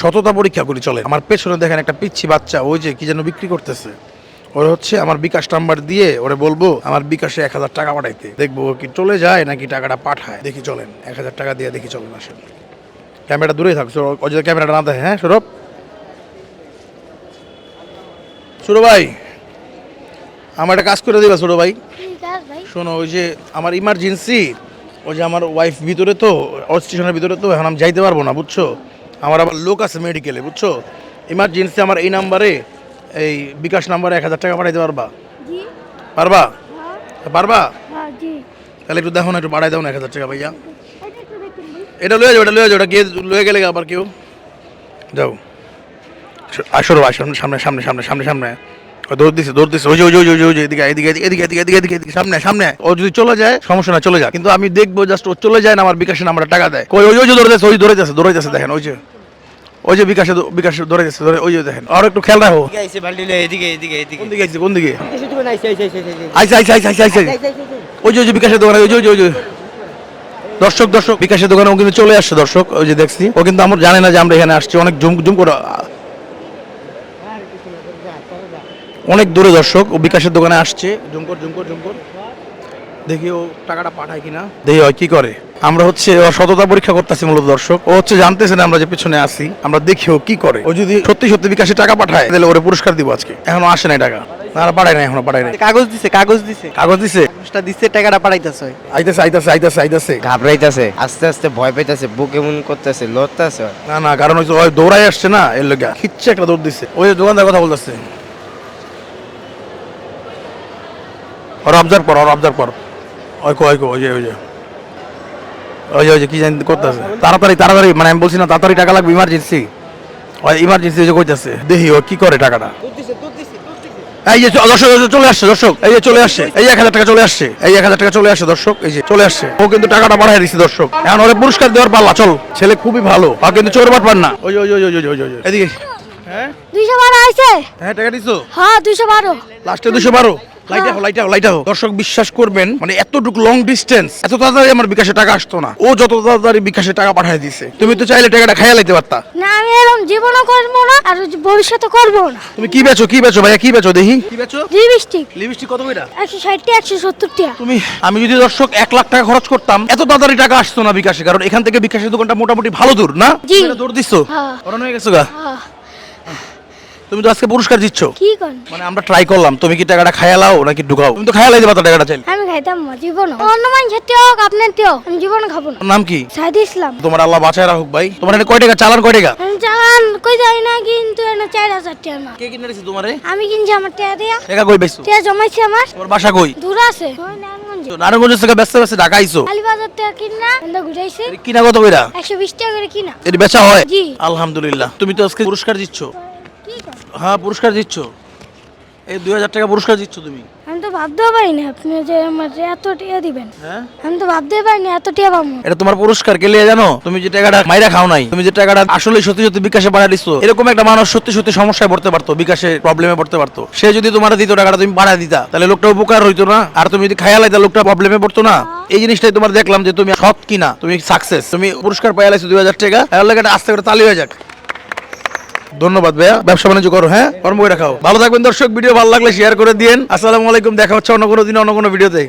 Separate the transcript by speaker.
Speaker 1: সততা পরীক্ষা করি চলে। আমার পেছনে দেখেন একটা পিচ্ছি বাচ্চা ওই যে কি যেন বিক্রি করতেছে। ওর হচ্ছে আমার বিকাশ নাম্বার দিয়ে ওরে বলব আমার বিকাশে এক হাজার টাকা পাঠাইতে। দেখব কি চলে যায় নাকি টাকাটা পাঠায়। দেখি চলেন এক হাজার টাকা দিয়ে দেখি চলেন আসেন। ক্যামেরাটা দূরেই থাক ও যদি ক্যামেরাটা না দেখে হ্যাঁ সৌরভ? ছোটো ভাই আমার একটা কাজ করে দিবা ভাই।
Speaker 2: ভাই?
Speaker 1: শোনো ওই যে আমার ইমার্জেন্সি ওই যে আমার ওয়াইফ ভিতরে তো স্টেশনের ভিতরে তো এখন আমি যাইতে পারব না বুঝছ? আমার আবার লোক আছে মেডিকেলে বুঝছ? ইমার্জেন্সি আমার এই নাম্বারে এই বিকাশ নাম্বারে এক হাজার টাকা পাঠাইতে পারবা? পারবা?
Speaker 2: হ্যাঁ।
Speaker 1: পারবা?
Speaker 2: হ্যাঁ
Speaker 1: তাহলে একটু দেখো না একটু বাড়াই দাও না এক হাজার টাকা ভাইয়া।
Speaker 2: এটা
Speaker 1: লয়ে যাও এটা লয়ে যাও এটা গিয়ে লয়ে গেলে আবার কেউ। যাও। আসো আসো সামনে সামনে সামনে সামনে সামনে। ও দৌড় দিছে দৌড় দিছে ওই যে ওই ওই ওই এদিকে এদিকে এদিকে এদিকে এদিকে এদিকে এদিকে সামনে সামনে। ও যদি চলে যায় সমস্যা না চলে যায় কিন্তু আমি দেখব জাস্ট ও চলে যায় না আমার বিকাশে নাম্বার টাকা দেয়। ওই ওই দৌড়ে যাচ্ছে ওই দৌড়ে যাচ্ছে দৌড়ে যাচ্ছে দেখেন ওই যে। ওই যে বিকাশে বিকাশে ধরে গেছে ধরে ওই যে দেখেন। আর একটু খেয়াল রাখো।
Speaker 3: এদিকে
Speaker 1: কোন দিকে কোন দিকে?
Speaker 3: আইসা আইসা আইসা আইসা
Speaker 1: আইসা ওই যে ওই যে বিকাশের দোকানে ওই যে ওই যে দর্শক দর্শক বিকাশের দোকানে ও কিন্তু চলে আসছে দর্শক। ওই যে দেখছি। ও কিন্তু আমার জানে না যে আমরা এখানে আসছি। অনেক জুম জুম করে অনেক দূরে দর্শক। ও বিকাশের দোকানে আসছে। জুমকর জুমকর জুমকর দেখি ও টাকাটা পাঠায় কিনা। দেখি হয় কি করে। আমরা হচ্ছে সততা পরীক্ষা করতেছি মূলত দর্শক। ও হচ্ছে জানতেছে না আমরা যে পিছনে আসি আমরা দেখি ও কি করে। ও যদি সত্যি সত্যি বিকাশে টাকা পাঠায় তাহলে ওরে পুরস্কার দিব আজকে। এখনও আসে নাই টাকা। না পাঠায় নাই এখনও পাঠায় নাই।
Speaker 3: কাগজ দিছে কাগজ দিছে।
Speaker 1: কাগজ দিছে?
Speaker 3: কাগজটা দিছে টাকাটা পাঠাইতেছে।
Speaker 1: আইতাছে আইতাছে আইতাছে আইতাছে।
Speaker 4: ঘাবড়াইতেছে আস্তে আস্তে ভয় পাইতেছে বুক এমন করতেছে লড়তেছে।
Speaker 1: না না কারণ ওই দৌড়াই আসছে না এর লোক খিচ্ছে একটা দৌড় দিচ্ছে ওই দোকানদার কথা বলতেছে। ওর অবজার্ভ কর ওর অবজার্ভ কর। ওই কো ওই কো ওই যে ওই যে। ওই ওই যে কি জানি করতেছে। তাড়াতাড়ি তাড়াতাড়ি মানে আমি বলছি না তাড়াতাড়ি টাকা লাগবে ইমার্জেন্সি ওই ইমার্জেন্সি যে কইতাছে দেখি ও কি করে টাকাটা। এই যে দর্শক চলে আসছে দর্শক এই যে চলে আসছে এই এক হাজার টাকা চলে আসছে এই এক হাজার টাকা চলে আসছে দর্শক এই যে চলে আসছে। ও কিন্তু টাকাটা বাড়াই দিচ্ছে দর্শক। এখন ওরে পুরস্কার দেওয়ার পাল্লা চল ছেলে খুবই ভালো ও কিন্তু চোর বাটপার না। ওই ওই ওই ওই ওই ওই এদিকে। হ্যাঁ?
Speaker 2: দুইশো বারো আছে
Speaker 1: হ্যাঁ টাকা দিছো?
Speaker 2: হ্যাঁ দুইশো বারো।
Speaker 1: লাস্টে দুশো বারো? লাইট আহো লাইট আহো লাইট আহো। দর্শক বিশ্বাস করবেন মানে এতটুকু লং ডিস্টেন্স এত তাড়াতাড়ি আমার বিকাশে টাকা আসতো না। ও যত তাড়াতাড়ি বিকাশে টাকা পাঠিয়ে দিছে। তুমি তো চাইলে টাকাটা খাইয়া লাইতে পারতা।
Speaker 2: না আমি এরকম জীবনও করব না আর ভবিষ্যতে করব না।
Speaker 1: তুমি কি বেচো কি বেচো ভাইয়া কি বেচো দেখি? কি বেচো?
Speaker 2: লিপস্টিক।
Speaker 1: লিপস্টিক কত কইরা?
Speaker 2: একশো ষাটটা একশো সত্তর
Speaker 1: তুমি আমি যদি দর্শক এক লাখ টাকা খরচ করতাম এত তাড়াতাড়ি টাকা আসতো না বিকাশে কারণ এখান থেকে বিকাশের দোকানটা মোটামুটি ভালো দূর না? দৌড় দিচ্ছ
Speaker 2: হ্যাঁ।
Speaker 1: অরণ হয়ে গেছো গা?
Speaker 2: হ্যাঁ।
Speaker 1: তুমি তো আজকে পুরস্কার দিচ্ছ
Speaker 2: কি করেন
Speaker 1: মানে আমরা ট্রাই করলাম তুমি কি টাকাটা খায়ালাও নাকি ঢুকাও? তুমি তো খায়ালাই দিবা তো টাকাটা চাইলে।
Speaker 2: আমি খাইতাম না জীবন অন্য মানুষের তেও হোক আপনার তেও আমি জীবনে খাব না।
Speaker 1: নাম কি?
Speaker 2: সাইদ ইসলাম।
Speaker 1: তোমার আল্লাহ বাঁচায় রাখুক ভাই। তোমার এটা কয় টাকা? চালান কয় টাকা?
Speaker 2: আমি চালান কই যাই না কিন্তু এনে চার হাজার টাকা না।
Speaker 1: কে কিনে দিছে তোমারে?
Speaker 2: আমি কিনছি আমার টাকা দিয়া।
Speaker 1: টাকা কই বেচছো
Speaker 2: টাকা জমাইছি আমার।
Speaker 1: তোমার বাসা কই?
Speaker 2: দূর আছে। নারায়ণগঞ্জে।
Speaker 1: থেকে ব্যস্ত ব্যস্ত ঢাকা আইছো?
Speaker 2: আলিবাজার টাকা কিনা এনে ঘুরাইছি।
Speaker 1: কিনা কত কইরা?
Speaker 2: একশো বিশ টাকা করে কিনা।
Speaker 1: এর বেচা হয়?
Speaker 2: জি।
Speaker 1: আলহামদুলিল্লাহ। তুমি তো আজকে পুরস্কার দিচ্ছ? হ্যাঁ পুরস্কার দিচ্ছ। এই দুই হাজার টাকা পুরস্কার দিচ্ছ তুমি।
Speaker 2: আমি তো ভাবতেও পারিনি আপনি যে আমার এত টাকা দিবেন।
Speaker 1: হ্যাঁ?
Speaker 2: আমি তো ভাবতেই পারিনি এত টাকা পাবো।
Speaker 1: এটা তোমার পুরস্কার কে লিয়ে জানো? তুমি যে টাকাটা মাইরা খাও নাই তুমি যে টাকাটা আসলে সত্যি সত্যি বিকাশে বাড়া দিচ্ছ এরকম একটা মানুষ সত্যি সত্যি সমস্যায় পড়তে পারতো বিকাশে প্রবলেমে পড়তে পারতো। সে যদি তোমার দিত টাকাটা তুমি বাড়া দিতা তাহলে লোকটা উপকার হইতো না। আর তুমি যদি খায়া লাইতা লোকটা প্রবলেমে পড়তো না। এই জিনিসটাই তোমার দেখলাম যে তুমি সৎ কিনা তুমি সাকসেস তুমি পুরস্কার পাইয়া লাইছো দুই হাজার টাকা এর লাগে আস্তে করে তালি হয়ে যাক। ধন্যবাদ ভাইয়া। ব্যবসা বাণিজ্য করো হ্যাঁ? কর্ম করে রাখাও। ভালো থাকবেন দর্শক, ভিডিও ভালো লাগলে শেয়ার করে দিন আসসালামু আলাইকুম, দেখা হচ্ছে অন্য কোনো দিন, অন্য কোনো ভিডিওতে।